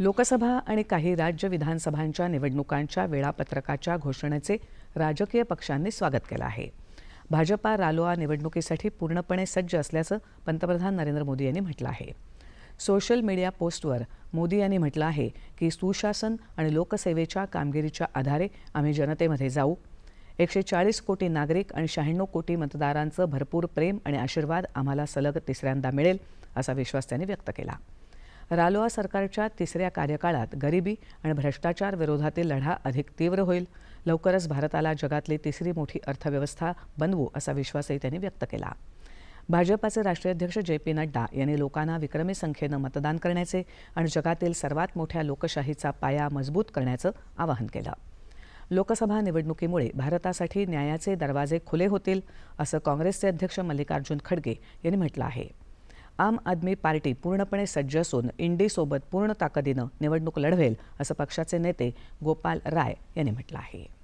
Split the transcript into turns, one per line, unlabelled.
लोकसभा आणि काही राज्य विधानसभांच्या निवडणुकांच्या वेळापत्रकाच्या घोषणेचे राजकीय पक्षांनी स्वागत केलं आहे. भाजपा रालोआ निवडणुकीसाठी पूर्णपणे सज्ज असल्याचं पंतप्रधान नरेंद्र मोदी यांनी म्हटलं आहे. सोशल मीडिया पोस्टवर मोदी यांनी म्हटलं आहे की सुशासन आणि लोकसेवेच्या कामगिरीच्या आधारे आम्ही जनतेमध्ये जाऊ. एकशे चाळीस कोटी नागरिक आणि शहाण्णव कोटी मतदारांचं भरपूर प्रेम आणि आशीर्वाद आम्हाला सलग तिसऱ्यांदा मिळेल असा विश्वास त्यांनी व्यक्त केला. रालोआ सरकारच्या तिसऱ्या कार्यकाळात गरिबी आणि भ्रष्टाचार विरोधातील लढा अधिक तीव्र होईल. लवकरच भारताला जगातली तिसरी मोठी अर्थव्यवस्था बनवू असा विश्वासही त्यांनी व्यक्त केला. भाजपाचे राष्ट्रीय अध्यक्ष जे पी नड्डा यांनी लोकांना विक्रमी संख्येनं मतदान करण्याचे आणि जगातील सर्वात मोठ्या लोकशाहीचा पाया मजबूत करण्याचं आवाहन केलं. लोकसभा निवडणुकीमुळे भारतासाठी न्यायाचे दरवाजे खुले होतील असं काँग्रेसचे अध्यक्ष मल्लिकार्जुन खडगे यांनी म्हटलं आहे. आम आदमी पार्टी पूर्णपणे सज्ज असून इंडीसोबत पूर्ण ताकदीनं निवडणूक लढवेल असं पक्षाचे नेते गोपाल राय यांनी म्हटलं आहे.